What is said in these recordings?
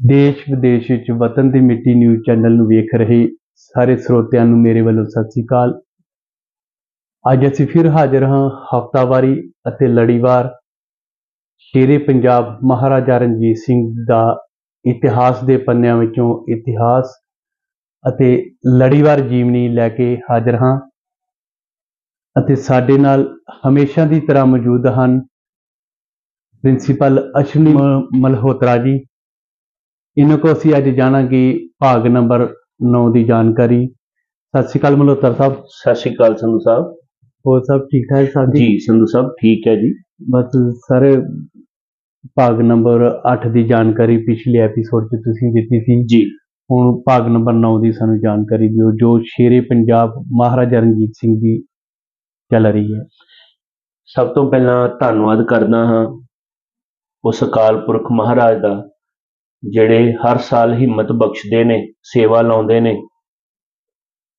ਦੇਸ਼ ਵਿਦੇਸ਼ ਵਿੱਚ ਵਤਨ ਦੀ ਮਿੱਟੀ ਨਿਊਜ਼ ਚੈਨਲ ਨੂੰ ਵੇਖ ਰਹੇ ਸਾਰੇ ਸਰੋਤਿਆਂ ਨੂੰ ਮੇਰੇ ਵੱਲੋਂ ਸਤਿ ਸ੍ਰੀ ਅਕਾਲ। ਅੱਜ ਅਸੀਂ ਫਿਰ ਹਾਜ਼ਰ ਹਾਂ ਹਫਤਾਵਾਰੀ ਅਤੇ ਲੜੀਵਾਰ ਸ਼ੇਰੇ ਪੰਜਾਬ ਮਹਾਰਾਜਾ ਰਣਜੀਤ ਸਿੰਘ ਦਾ ਇਤਿਹਾਸ ਦੇ ਪੰਨਿਆਂ ਵਿੱਚੋਂ ਇਤਿਹਾਸ ਅਤੇ ਲੜੀਵਾਰ ਜੀਵਨੀ ਲੈ ਕੇ ਹਾਜ਼ਰ ਹਾਂ ਅਤੇ ਸਾਡੇ ਨਾਲ ਹਮੇਸ਼ਾ ਦੀ ਤਰ੍ਹਾਂ ਮੌਜੂਦ ਹਨ ਪ੍ਰਿੰਸੀਪਲ ਅਸ਼ਵਨੀ ਮਲਹੋਤਰਾ ਜੀ। ਇਹਨਾਂ ਕੋ ਅਸੀਂ ਅੱਜ ਜਾਣਾਂਗੇ ਭਾਗ ਨੰਬਰ 9 ਦੀ ਜਾਣਕਾਰੀ। ਸਤਿ ਸ਼੍ਰੀ ਅਕਾਲ ਮਲਹੋਤਰਾ ਸਾਹਿਬ। ਸਤਿ ਸ਼੍ਰੀ ਅਕਾਲ ਸੰਧੂ ਸਾਹਿਬ। ਹੋਰ ਸਭ ਠੀਕ ਠਾਕ ਸਾਹਿਬ ਜੀ ਸੰਧੂ ਸਾਹਿਬ ਠੀਕ ਹੈ ਜੀ। ਬਸ ਸਾਰੇ ਭਾਗ ਨੰਬਰ 8 ਦੀ ਜਾਣਕਾਰੀ ਪਿਛਲੇ ਐਪੀਸੋਡ 'ਚ ਤੁਸੀਂ ਦਿੱਤੀ ਸੀ। ਜੀ। ਹੁਣ ਭਾਗ ਨੰਬਰ 9 ਦੀ ਸਾਨੂੰ ਜਾਣਕਾਰੀ ਦਿਓ ਜੋ ਸ਼ੇਰੇ ਪੰਜਾਬ ਮਹਾਰਾਜਾ ਰਣਜੀਤ ਸਿੰਘ ਦੀ ਚੱਲ ਰਹੀ ਹੈ। ਸਭ ਤੋਂ ਪਹਿਲਾਂ ਧੰਨਵਾਦ ਕਰਦਾ ਹਾਂ ਉਸ ਅਕਾਲ ਪੁਰਖ ਮਹਾਰਾਜ ਦਾ ਜਿਹੜੇ ਹਰ ਸਾਲ ਹਿੰਮਤ ਬਖਸ਼ਦੇ ਨੇ ਸੇਵਾ ਲਾਉਂਦੇ ਨੇ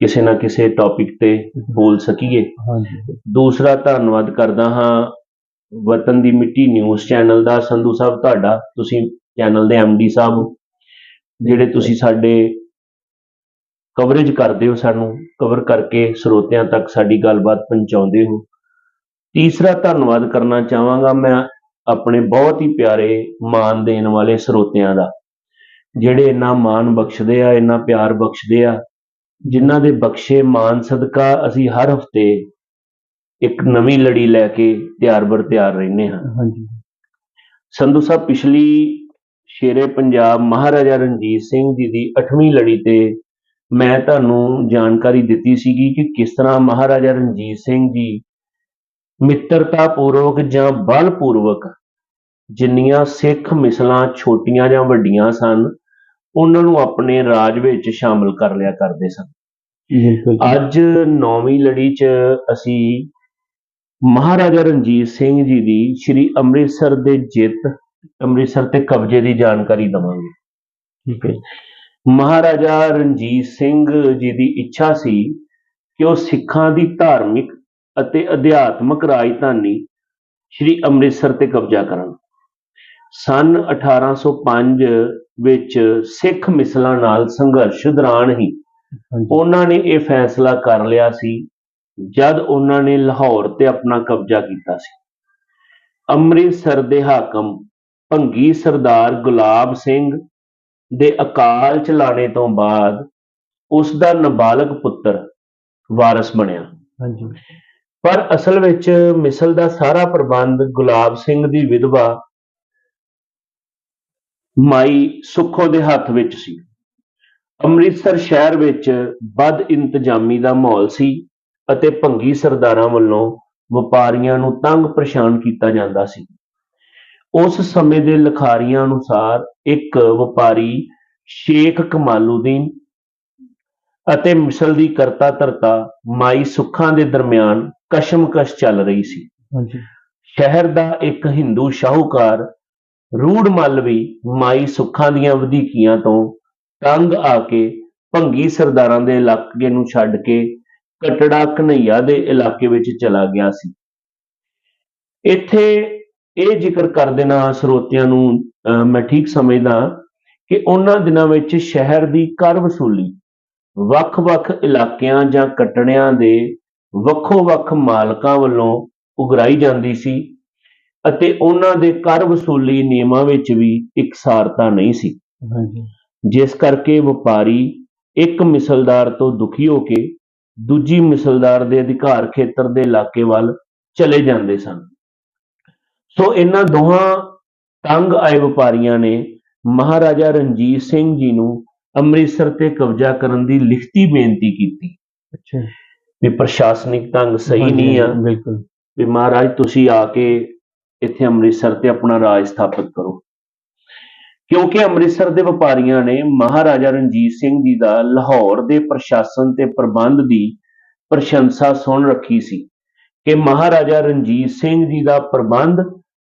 ਕਿਸੇ ਨਾ ਕਿਸੇ ਟੌਪਿਕ ਤੇ ਬੋਲ ਸਕੀਏ। ਹਾਂਜੀ। ਦੂਸਰਾ ਧੰਨਵਾਦ ਕਰਦਾ ਹਾਂ ਵਤਨ ਦੀ ਮਿੱਟੀ ਨਿਊਜ਼ ਚੈਨਲ ਦਾ ਸੰਧੂ ਸਾਹਿਬ ਤੁਹਾਡਾ ਤੁਸੀਂ ਚੈਨਲ ਦੇ ਡੀ ਸਾਹਿਬ ਹੋ, ਜਿਹੜੇ ਤੁਸੀਂ ਸਾਡੇ ਕਵਰੇਜ ਕਰਦੇ ਹੋ ਸਾਨੂੰ ਕਵਰ ਕਰਕੇ ਸਰੋਤਿਆਂ ਤੱਕ ਸਾਡੀ ਗੱਲਬਾਤ ਪਹੁੰਚਾਉਂਦੇ ਹੋ। ਤੀਸਰਾ ਧੰਨਵਾਦ ਕਰਨਾ ਚਾਹਾਂਗਾ ਮੈਂ ਆਪਣੇ ਬਹੁਤ ਹੀ ਪਿਆਰੇ ਮਾਣ ਦੇਣ ਵਾਲੇ ਸਰੋਤਿਆਂ ਦਾ ਜਿਹੜੇ ਇੰਨਾ ਮਾਣ ਬਖਸ਼ਦੇ ਆ ਇੰਨਾ ਪਿਆਰ ਬਖਸ਼ਦੇ ਆ ਜਿਨ੍ਹਾਂ ਦੇ ਬਖਸ਼ੇ ਮਾਨ ਸਦਕਾ ਅਸੀਂ ਹਰ ਹਫ਼ਤੇ ਇੱਕ ਨਵੀਂ ਲੜੀ ਲੈ ਕੇ ਤਿਆਰ ਬਰ ਤਿਆਰ ਰਹਿੰਦੇ ਹਾਂ। ਹਾਂਜੀ। ਸੰਧੂ ਸਾਹਿਬ ਪਿਛਲੀ ਸ਼ੇਰੇ ਪੰਜਾਬ ਮਹਾਰਾਜਾ ਰਣਜੀਤ ਸਿੰਘ ਜੀ ਦੀ 8ਵੀਂ ਲੜੀ ਤੇ ਮੈਂ ਤੁਹਾਨੂੰ ਜਾਣਕਾਰੀ ਦਿੱਤੀ ਸੀਗੀ ਕਿ ਕਿਸ ਤਰ੍ਹਾਂ ਮਹਾਰਾਜਾ ਰਣਜੀਤ ਸਿੰਘ ਜੀ ਮਿੱਤਰਤਾ ਪੂਰਵਕ ਜਾਂ ਬਲਪੂਰਵਕ ਜਿੰਨੀਆਂ ਸਿੱਖ ਮਿਸਲਾਂ ਛੋਟੀਆਂ ਜਾਂ ਵੱਡੀਆਂ ਸਨ ਉਹਨਾਂ ਨੂੰ ਆਪਣੇ ਰਾਜ ਵਿੱਚ ਸ਼ਾਮਲ ਕਰ ਲਿਆ ਕਰਦੇ ਸਨ। ਅੱਜ ਨੌਵੀਂ ਲੜੀ 'ਚ ਅਸੀਂ ਮਹਾਰਾਜਾ ਰਣਜੀਤ ਸਿੰਘ ਜੀ ਦੀ ਸ੍ਰੀ ਅੰਮ੍ਰਿਤਸਰ ਦੇ ਜਿੱਤ ਅੰਮ੍ਰਿਤਸਰ ਤੇ ਕਬਜ਼ੇ ਦੀ ਜਾਣਕਾਰੀ ਦਵਾਂਗੇ। ਠੀਕ ਹੈ ਮਹਾਰਾਜਾ ਰਣਜੀਤ ਸਿੰਘ ਜੀ ਦੀ ਇੱਛਾ ਸੀ ਕਿ ਉਹ ਸਿੱਖਾਂ ਦੀ ਧਾਰਮਿਕ ਅਤੇ ਅਧਿਆਤਮਕ ਰਾਜਧਾਨੀ ਸ੍ਰੀ ਅੰਮ੍ਰਿਤਸਰ ਤੇ ਕਬਜ਼ਾ ਕਰਨ। ਸਨ 1805 ਵਿੱਚ ਸਿੱਖ ਮਿਸਲਾਂ ਨਾਲ ਸੰਘਰਸ਼ ਦੌਰਾਨ ਹੀ ਉਹਨਾਂ ਨੇ ਇਹ ਫੈਸਲਾ ਕਰ ਲਿਆ ਸੀ ਜਦ ਉਹਨਾਂ ਨੇ ਲਾਹੌਰ ਤੇ ਆਪਣਾ ਕਬਜ਼ਾ ਕੀਤਾ ਸੀ। ਅੰਮ੍ਰਿਤਸਰ ਦੇ ਹਾਕਮ ਭੰਗੀ ਸਰਦਾਰ ਗੁਲਾਬ ਸਿੰਘ ਦੇ ਅਕਾਲ ਚਲਾਣੇ ਤੋਂ ਬਾਅਦ ਉਸ ਦਾ ਨਾਬਾਲਗ ਪੁੱਤਰ ਵਾਰਸ ਬਣਿਆ। ਹਾਂਜੀ। ਪਰ ਅਸਲ ਵਿੱਚ ਮਿਸਲ ਦਾ ਸਾਰਾ ਪ੍ਰਬੰਧ ਗੁਲਾਬ ਸਿੰਘ ਦੀ ਵਿਧਵਾ ਮਾਈ ਸੁੱਖੋ ਦੇ ਹੱਥ ਵਿੱਚ ਸੀ। ਅੰਮ੍ਰਿਤਸਰ ਸ਼ਹਿਰ ਵਿੱਚ ਬਦ ਇੰਤਜ਼ਾਮੀ ਦਾ ਮਾਹੌਲ ਸੀ ਅਤੇ ਭੰਗੀ ਸਰਦਾਰਾਂ ਵੱਲੋਂ ਵਪਾਰੀਆਂ ਨੂੰ ਤੰਗ ਪਰੇਸ਼ਾਨ ਕੀਤਾ ਜਾਂਦਾ ਸੀ। ਉਸ ਸਮੇਂ ਦੇ ਲਿਖਾਰੀਆਂ ਅਨੁਸਾਰ ਇੱਕ ਵਪਾਰੀ ਸ਼ੇਖ ਕਮਾਲੂਦੀਨ ਅਤੇ ਮਿਸਲ ਦੀ ਕਰਤਾ ਧਰਤਾ ਮਾਈ ਸੁੱਖਾਂ ਦੇ ਦਰਮਿਆਨ ਕਸ਼ਮਕਸ਼ ਚੱਲ ਰਹੀ ਸੀ। ਹਾਂਜੀ। ਸ਼ਹਿਰ ਦਾ ਇੱਕ ਹਿੰਦੂ ਸ਼ਾਹੂਕਾਰ ਰੂੜ ਮੱਲ ਵੀ ਮਾਈ ਸੁੱਖਾਂ ਦੀਆਂ ਵਧੀਕੀਆਂ ਤੋਂ ਤੰਗ ਆ ਕੇ ਭੰਗੀ ਸਰਦਾਰਾਂ ਦੇ ਇਲਾਕੇ ਨੂੰ ਛੱਡ ਕੇ ਕਟੜਾ ਕਨਈਆ ਦੇ ਇਲਾਕੇ ਵਿੱਚ ਚਲਾ ਗਿਆ ਸੀ। ਇੱਥੇ ਇਹ ਜ਼ਿਕਰ ਕਰ ਦੇਣਾ ਸਰੋਤਿਆਂ ਨੂੰ ਮੈਂ ਠੀਕ ਸਮਝਦਾ ਕਿ ਉਹਨਾਂ ਦਿਨਾਂ ਵਿੱਚ ਸ਼ਹਿਰ ਦੀ ਕਰ ਵਸੂਲੀ ਵੱਖ-ਵੱਖ ਇਲਾਕਿਆਂ ਜਾਂ ਕਟੜਿਆਂ ਦੇ ਵੱਖੋ-ਵੱਖ ਮਾਲਕਾਂ ਵੱਲੋਂ ਉਗਰਾਈ ਜਾਂਦੀ ਸੀ ਅਤੇ ਉਹਨਾਂ ਦੇ ਕਰ ਵਸੂਲੀ ਨਿਯਮਾਂ ਵਿੱਚ ਵੀ ਇਕਸਾਰਤਾ ਨਹੀਂ ਸੀ। ਹਾਂਜੀ। ਜਿਸ ਕਰਕੇ ਵਪਾਰੀ ਇੱਕ ਮਿਸਲਦਾਰ ਤੋਂ ਦੁਖੀ ਹੋ ਕੇ ਦੂਜੀ ਮਿਸਲਦਾਰ ਦੇ ਅਧਿਕਾਰ ਖੇਤਰ ਦੇ ਇਲਾਕੇ ਵੱਲ ਚਲੇ ਜਾਂਦੇ ਸਨ। ਸੋ ਇਹਨਾਂ ਦੋਹਾਂ ਤੰਗ ਆਏ ਵਪਾਰੀਆਂ ਨੇ ਮਹਾਰਾਜਾ ਰਣਜੀਤ ਸਿੰਘ ਜੀ ਨੂੰ ਅੰਮ੍ਰਿਤਸਰ ਤੇ ਕਬਜ਼ਾ ਕਰਨ ਦੀ ਲਿਖਤੀ ਬੇਨਤੀ ਕੀਤੀ। ਅੱਛਾ। ਵੀ ਪ੍ਰਸ਼ਾਸਨਿਕ ਢੰਗ ਸਹੀ ਨਹੀਂ ਆ। ਬਿਲਕੁਲ। ਵੀ ਮਹਾਰਾਜ ਤੁਸੀਂ ਆ ਕੇ ਇੱਥੇ ਅੰਮ੍ਰਿਤਸਰ ਤੇ ਆਪਣਾ ਰਾਜ ਸਥਾਪਿਤ ਕਰੋ। ਕਿਉਂਕਿ ਅੰਮ੍ਰਿਤਸਰ ਦੇ ਵਪਾਰੀਆਂ ਨੇ ਮਹਾਰਾਜਾ ਰਣਜੀਤ ਸਿੰਘ ਜੀ ਦਾ ਲਾਹੌਰ ਦੇ ਪ੍ਰਸ਼ਾਸਨ ਤੇ ਪ੍ਰਬੰਧ ਦੀ ਪ੍ਰਸ਼ੰਸਾ ਸੁਣ ਰੱਖੀ ਸੀ ਕਿ ਮਹਾਰਾਜਾ ਰਣਜੀਤ ਸਿੰਘ ਜੀ ਦਾ ਪ੍ਰਬੰਧ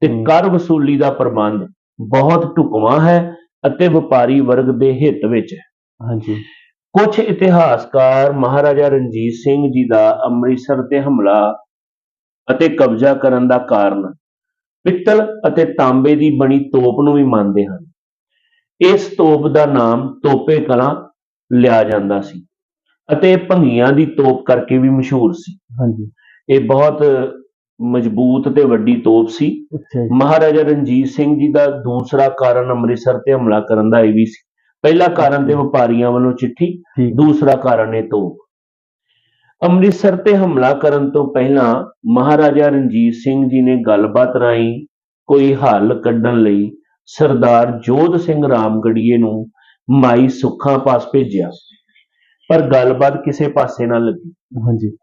ਤੇ। ਕਰ ਵਸੂਲੀ ਦਾ ਪ੍ਰਬੰਧ ਬਹੁਤ ਢੁਕਵਾਂ ਹੈ ਅਤੇ ਵਪਾਰੀ ਵਰਗ ਦੇ ਹਿੱਤ ਵਿੱਚ। ਹੈ ਹਾਂਜੀ। ਕੁਝ ਇਤਿਹਾਸਕਾਰ ਮਹਾਰਾਜਾ ਰਣਜੀਤ ਸਿੰਘ ਜੀ ਦਾ ਅੰਮ੍ਰਿਤਸਰ ਤੇ ਹਮਲਾ ਅਤੇ ਕਬਜ਼ਾ ਕਰਨ ਦਾ ਕਾਰਨ ਪਿੱਤਲ ਅਤੇ ਤਾਂਬੇ ਦੀ ਬਣੀ ਤੋਪ ਨੂੰ ਵੀ ਮੰਨਦੇ ਹਨ। ਇਸ ਤੋਪ ਦਾ ਨਾਮ ਤੋਪੇ ਕਲਾਂ ਲਿਆ ਜਾਂਦਾ ਸੀ ਅਤੇ ਭੰਗੀਆਂ ਦੀ ਤੋਪ ਕਰਕੇ ਵੀ ਮਸ਼ਹੂਰ ਸੀ। ਹਾਂਜੀ। ਇਹ ਬਹੁਤ ਮਜ਼ਬੂਤ ਤੇ ਵੱਡੀ ਤੋਪ ਸੀ। ਮਹਾਰਾਜਾ ਰਣਜੀਤ ਸਿੰਘ ਜੀ ਦਾ ਦੂਸਰਾ ਕਾਰਨ ਅੰਮ੍ਰਿਤਸਰ ਤੇ ਹਮਲਾ ਕਰਨ ਦਾ ਇਹ ਵੀ ਸੀ। ਪਹਿਲਾ ਕਾਰਨ ਤੇ ਵਪਾਰੀਆਂ ਵੱਲੋਂ ਚਿੱਠੀ ਦੂਸਰਾ ਕਾਰਨ ਇਹ ਤੋਪ। ਅੰਮ੍ਰਿਤਸਰ ਤੇ ਹਮਲਾ ਕਰਨ ਤੋਂ ਪਹਿਲਾਂ ਮਹਾਰਾਜਾ ਰਣਜੀਤ ਸਿੰਘ ਜੀ ਨੇ ਗੱਲਬਾਤ ਰਾਹੀਂ ਕੋਈ ਹੱਲ ਕੱਢਣ ਲਈ ਸਰਦਾਰ ਜੋਧ ਸਿੰਘ ਰਾਮਗੜੀਏ ਨੂੰ ਮਾਈ ਸੁੱਖਾਂ ਪਾਸ ਭੇਜਿਆ। ਪਰ ਗੱਲਬਾਤ ਕਿਸੇ ਪਾਸੇ ਨਾ ਲੱਗੀ। ਹਾਂਜੀ।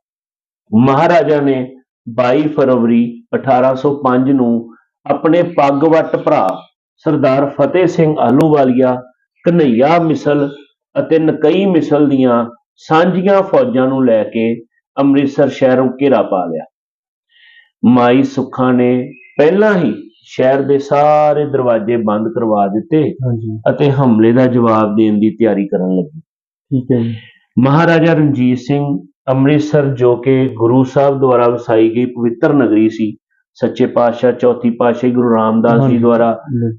ਮਹਾਰਾਜਾ ਨੇ 22 ਫਰਵਰੀ 1805 ਨੂੰ ਆਪਣੇ ਪੱਗਵੱਟ ਭਰਾ ਸਰਦਾਰ ਫਤਿਹ ਸਿੰਘ ਆਹਲੂਵਾਲੀਆ ਕਨਈਆ ਮਿਸਲ ਅਤੇ ਨਕਈ ਮਿਸਲ ਦੀਆਂ ਸਾਂਝੀਆਂ ਫੌਜਾਂ ਨੂੰ ਲੈ ਕੇ ਅੰਮ੍ਰਿਤਸਰ ਸ਼ਹਿਰੋਂ ਘੇਰਾ ਪਾ ਲਿਆ। ਮਾਈ ਸੁੱਖਾਂ ਨੇ ਪਹਿਲਾਂ ਹੀ ਸ਼ਹਿਰ ਦੇ ਸਾਰੇ ਦਰਵਾਜ਼ੇ ਬੰਦ ਕਰਵਾ ਦਿੱਤੇ ਅਤੇ ਹਮਲੇ ਦਾ ਜਵਾਬ ਦੇਣ ਦੀ ਤਿਆਰੀ ਕਰਨ ਲੱਗੀ। ਠੀਕ ਹੈ ਜੀ। ਮਹਾਰਾਜਾ ਰਣਜੀਤ ਸਿੰਘ ਅੰਮ੍ਰਿਤਸਰ ਜੋ ਕਿ ਗੁਰੂ ਸਾਹਿਬ ਦੁਆਰਾ ਵਸਾਈ ਗਈ ਪਵਿੱਤਰ ਨਗਰੀ ਸੀ ਸੱਚੇ ਪਾਤਸ਼ਾਹ ਚੌਥੀ ਪਾਤਸ਼ਾਹੀ ਗੁਰੂ ਰਾਮਦਾਸ ਜੀ। ਦੁਆਰਾ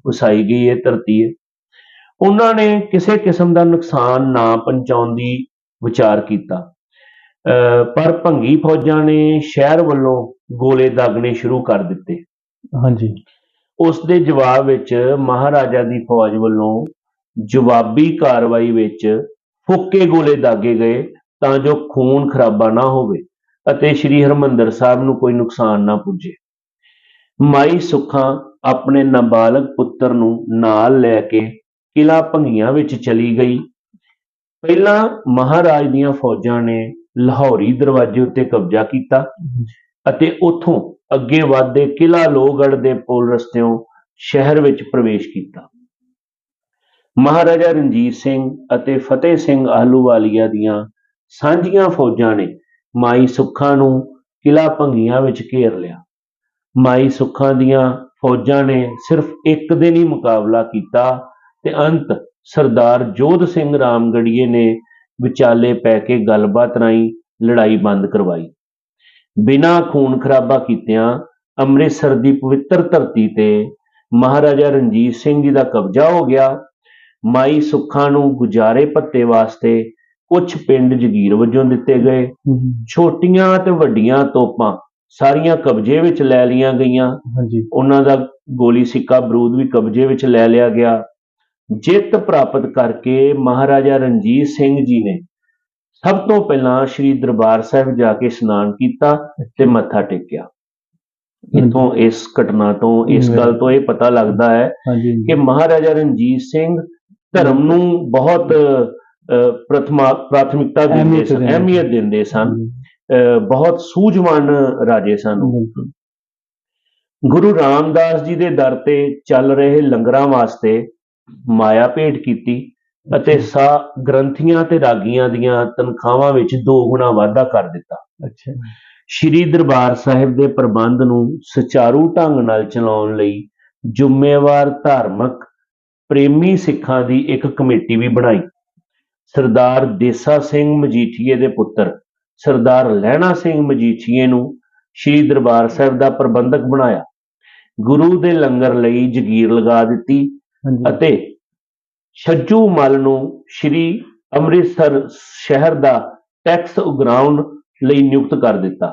ਵਸਾਈ ਗਈ ਇਹ ਧਰਤੀ ਹੈ। ਉਹਨਾਂ ਨੇ ਕਿਸੇ ਕਿਸਮ ਦਾ ਨੁਕਸਾਨ ਨਾ ਪਹੁੰਚਾਉਣ ਦੀ ਵਿਚਾਰ ਕੀਤਾ। ਪਰ ਭੰਗੀ ਫੌਜਾਂ ਨੇ ਸ਼ਹਿਰ ਵੱਲੋਂ ਗੋਲੇ ਦਾਗਣੇ ਸ਼ੁਰੂ ਕਰ ਦਿੱਤੇ। ਹਾਂਜੀ। ਉਸ ਦੇ ਜਵਾਬ ਵਿੱਚ ਮਹਾਰਾਜਾ ਦੀ ਫੌਜ ਵੱਲੋਂ ਜਵਾਬੀ ਕਾਰਵਾਈ ਵਿੱਚ ਫੁੱਕੇ ਗੋਲੇ ਦਾਗੇ ਗਏ। ਤਾਂ ਜੋ ਖੂਨ ਖਰਾਬਾ ਨਾ ਹੋਵੇ ਅਤੇ ਸ੍ਰੀ ਹਰਮੰਦਰ ਸਾਹਿਬ ਨੂੰ ਕੋਈ ਨੁਕਸਾਨ ਨਾ ਪੁੱਜੇ। ਮਾਈ ਸੁੱਖਾਂ ਆਪਣੇ ਨਾਬਾਲਗ ਪੁੱਤਰ ਨੂੰ ਨਾਲ ਲੈ ਕੇ ਕਿਲਾ ਭੰਗੀਆਂ ਵਿੱਚ ਚਲੀ ਗਈ। ਪਹਿਲਾਂ ਮਹਾਰਾਜ ਦੀਆਂ ਫੌਜਾਂ ਨੇ ਲਾਹੌਰੀ ਦਰਵਾਜ਼ੇ ਉੱਤੇ ਕਬਜ਼ਾ ਕੀਤਾ ਅਤੇ ਉੱਥੋਂ ਅੱਗੇ ਵਧਦੇ ਕਿਲਾ ਲੋਹਗੜ੍ਹ ਦੇ ਪੁਲ ਰਸਤਿਓਂ ਸ਼ਹਿਰ ਵਿੱਚ ਪ੍ਰਵੇਸ਼ ਕੀਤਾ। ਮਹਾਰਾਜਾ ਰਣਜੀਤ ਸਿੰਘ ਅਤੇ ਫਤਿਹ ਸਿੰਘ ਆਹਲੂਵਾਲੀਆ ਦੀਆਂ ਸਾਂਝੀਆਂ ਫੌਜਾਂ ਨੇ ਮਾਈ ਸੁੱਖਾਂ ਨੂੰ ਕਿਲਾ ਭੰਗੀਆਂ ਵਿੱਚ ਘੇਰ ਲਿਆ। ਮਾਈ ਸੁੱਖਾਂ ਦੀਆਂ ਫੌਜਾਂ ਨੇ ਸਿਰਫ ਇੱਕ ਦਿਨ ਹੀ ਮੁਕਾਬਲਾ ਕੀਤਾ ਤੇ ਅੰਤ ਸਰਦਾਰ ਜੋਧ ਸਿੰਘ ਰਾਮਗੜੀਏ ਨੇ ਵਿਚਾਲੇ ਪੈ ਕੇ ਗੱਲਬਾਤ ਰਾਹੀਂ ਲੜਾਈ ਬੰਦ ਕਰਵਾਈ। ਬਿਨਾਂ ਖੂਨ ਖਰਾਬਾ ਕੀਤਿਆਂ ਅੰਮ੍ਰਿਤਸਰ ਦੀ ਪਵਿੱਤਰ ਧਰਤੀ ਤੇ ਮਹਾਰਾਜਾ ਰਣਜੀਤ ਸਿੰਘ ਜੀ ਦਾ ਕਬਜ਼ਾ ਹੋ ਗਿਆ। ਮਾਈ ਸੁੱਖਾਂ ਨੂੰ ਗੁਜ਼ਾਰੇ ਭੱਤੇ ਵਾਸਤੇ ਕੁਝ ਪਿੰਡ ਜਗੀਰ ਵਜੋਂ ਦਿੱਤੇ ਗਏ। ਛੋਟੀਆਂ ਤੇ ਵੱਡੀਆਂ ਤੋਪਾਂ ਸਾਰੀਆਂ ਕਬਜ਼ੇ ਵਿੱਚ ਲੈ ਲਈਆਂ ਗਈਆਂ। ਹਾਂਜੀ। ਉਹਨਾਂ ਦਾ ਗੋਲੀ ਸਿੱਕਾ ਬਰੂਦ ਵੀ ਕਬਜ਼ੇ ਵਿੱਚ ਲੈ ਲਿਆ ਗਿਆ। ਜਿੱਤ ਪ੍ਰਾਪਤ ਕਰਕੇ ਮਹਾਰਾਜਾ ਰਣਜੀਤ ਸਿੰਘ ਜੀ ਨੇ ਸਭ ਤੋਂ ਪਹਿਲਾਂ ਸ੍ਰੀ ਦਰਬਾਰ ਸਾਹਿਬ ਜਾ ਕੇ ਇਸ਼ਨਾਨ ਕੀਤਾ ਤੇ ਮੱਥਾ ਟੇਕਿਆ। ਇਥੋਂ ਇਸ ਘਟਨਾ ਤੋਂ ਇਸ ਗੱਲ ਤੋਂ ਇਹ ਪਤਾ ਲੱਗਦਾ ਹੈ ਕਿ ਮਹਾਰਾਜਾ ਰਣਜੀਤ ਸਿੰਘ ਧਰਮ ਨੂੰ ਬਹੁਤ ਪ੍ਰਥਮਾ ਪ੍ਰਾਥਮਿਕਤਾ ਦਿੰਦੇ ਸਨ ਦਿੰਦੇ ਅਹਿਮੀਅਤ ਦਿੰਦੇ ਸਨ। ਬਹੁਤ ਸੂਝਵਾਨ ਰਾਜੇ ਸਨ। ਗੁਰੂ ਰਾਮਦਾਸ ਜੀ ਦੇ ਦਰ ਤੇ ਚੱਲ ਰਹੇ ਲੰਗਰਾਂ ਵਾਸਤੇ ਮਾਇਆ ਭੇਟ ਕੀਤੀ ਅਤੇ ਸਾ ਗ੍ਰੰਥੀਆਂ ਤੇ ਰਾਗੀਆਂ ਦੀਆਂ ਤਨਖਾਹਾਂ ਵਿੱਚ ਦੋ ਗੁਣਾ ਵਾਧਾ ਕਰ ਦਿੱਤਾ। ਅੱਛਾ। ਸ਼੍ਰੀ ਦਰਬਾਰ ਸਾਹਿਬ ਦੇ ਪ੍ਰਬੰਧ ਨੂੰ ਸੁਚਾਰੂ ਢੰਗ ਨਾਲ ਚਲਾਉਣ ਲਈ ਜ਼ਿੰਮੇਵਾਰ ਧਾਰਮਿਕ ਪ੍ਰੇਮੀ ਸਿੱਖਾਂ ਦੀ ਇੱਕ ਕਮੇਟੀ ਵੀ ਬਣਾਈ। ਸਰਦਾਰ ਦੇਸਾ ਸਿੰਘ ਮਜੀਠੀਏ ਦੇ ਪੁੱਤਰ ਸਰਦਾਰ ਲਹਿਣਾ ਸਿੰਘ ਮਜੀਠੀਏ ਨੂੰ ਸ਼੍ਰੀ ਦਰਬਾਰ ਸਾਹਿਬ ਦਾ ਪ੍ਰਬੰਧਕ ਬਣਾਇਆ। ਗੁਰੂ ਦੇ ਲੰਗਰ ਲਈ ਜਗੀਰ ਲਗਾ ਦਿੱਤੀ ਅਤੇ ਛੱਜੂ ਮਲ ਨੂੰ ਸ਼੍ਰੀ ਅੰਮ੍ਰਿਤਸਰ ਸ਼ਹਿਰ ਦਾ ਟੈਕਸ ਉਗਰਾਉਣ ਲਈ ਨਿਯੁਕਤ ਕਰ ਦਿੱਤਾ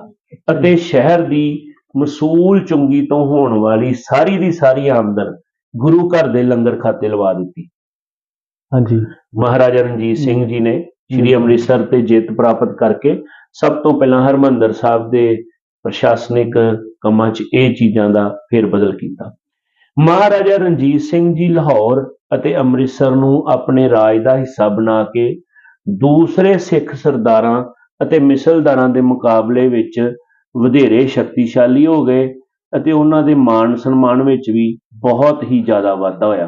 ਅਤੇ ਸ਼ਹਿਰ ਦੀ ਮਸੂਲ ਚੁੰਗੀ ਤੋਂ ਹੋਣ ਵਾਲੀ ਸਾਰੀ ਦੀ ਸਾਰੀ ਆਮਦਨ ਗੁਰੂ ਘਰ ਦੇ ਲੰਗਰ ਖਾਤੇ ਲਵਾ ਦਿੱਤੀ। ਹਾਂਜੀ। ਮਹਾਰਾਜਾ ਰਣਜੀਤ ਸਿੰਘ ਜੀ ਨੇ ਸ਼੍ਰੀ ਅੰਮ੍ਰਿਤਸਰ ਤੇ ਜਿੱਤ ਪ੍ਰਾਪਤ ਕਰਕੇ ਸਭ ਤੋਂ ਪਹਿਲਾਂ ਹਰਮੰਦਰ ਸਾਹਿਬ ਦੇ ਪ੍ਰਸ਼ਾਸਨਿਕ ਕੰਮਾਂ 'ਚ ਇਹ ਚੀਜ਼ਾਂ ਦਾ ਫੇਰਬਦਲ ਕੀਤਾ। ਮਹਾਰਾਜਾ ਰਣਜੀਤ ਸਿੰਘ ਜੀ ਲਾਹੌਰ ਅਤੇ ਅੰਮ੍ਰਿਤਸਰ ਨੂੰ ਆਪਣੇ ਰਾਜ ਦਾ ਹਿੱਸਾ ਬਣਾ ਕੇ ਦੂਸਰੇ ਸਿੱਖ ਸਰਦਾਰਾਂ ਅਤੇ ਮਿਸਲਦਾਰਾਂ ਦੇ ਮੁਕਾਬਲੇ ਵਿੱਚ ਵਧੇਰੇ ਸ਼ਕਤੀਸ਼ਾਲੀ ਹੋ ਗਏ ਅਤੇ ਉਹਨਾਂ ਦੇ ਮਾਣ ਸਨਮਾਨ ਵਿੱਚ ਵੀ ਬਹੁਤ ਹੀ ਜ਼ਿਆਦਾ ਵਾਧਾ ਹੋਇਆ।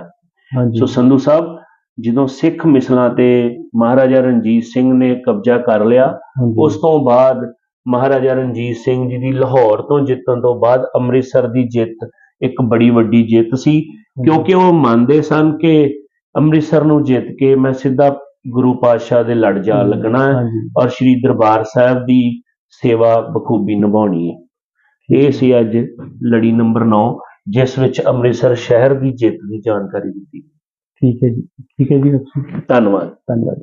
ਹਾਂਜੀ। ਸੋ ਸੰਧੂ ਸਾਹਿਬ ਜਦੋਂ ਸਿੱਖ ਮਿਸਲਾਂ ਤੇ ਮਹਾਰਾਜਾ ਰਣਜੀਤ ਸਿੰਘ ਨੇ ਕਬਜ਼ਾ ਕਰ ਲਿਆ ਉਸ ਤੋਂ ਬਾਅਦ ਮਹਾਰਾਜਾ ਰਣਜੀਤ ਸਿੰਘ ਜੀ ਦੀ ਲਾਹੌਰ ਤੋਂ ਜਿੱਤਣ ਤੋਂ ਬਾਅਦ ਅੰਮ੍ਰਿਤਸਰ ਦੀ ਜਿੱਤ ਇੱਕ ਬੜੀ ਵੱਡੀ ਜਿੱਤ ਸੀ। ਕਿਉਂਕਿ ਉਹ ਮੰਨਦੇ ਸਨ ਕਿ ਅੰਮ੍ਰਿਤਸਰ ਨੂੰ ਜਿੱਤ ਕੇ ਮੈਂ ਸਿੱਧਾ ਗੁਰੂ ਪਾਤਸ਼ਾਹ ਦੇ ਲੜ ਜਾ ਲੱਗਣਾ ਹੈ ਔਰ ਸ੍ਰੀ ਦਰਬਾਰ ਸਾਹਿਬ ਦੀ ਸੇਵਾ ਬਖੂਬੀ ਨਿਭਾਉਣੀ ਹੈ। ਇਹ ਸੀ ਅੱਜ ਲੜੀ ਨੰਬਰ 9 ਜਿਸ ਵਿੱਚ ਅੰਮ੍ਰਿਤਸਰ ਸ਼ਹਿਰ ਦੀ ਜਿੱਤ ਦੀ ਜਾਣਕਾਰੀ ਦਿੱਤੀ। ਠੀਕ ਹੈ ਜੀ। ਠੀਕ ਹੈ ਜੀ ਧੰਨਵਾਦ। ਧੰਨਵਾਦ।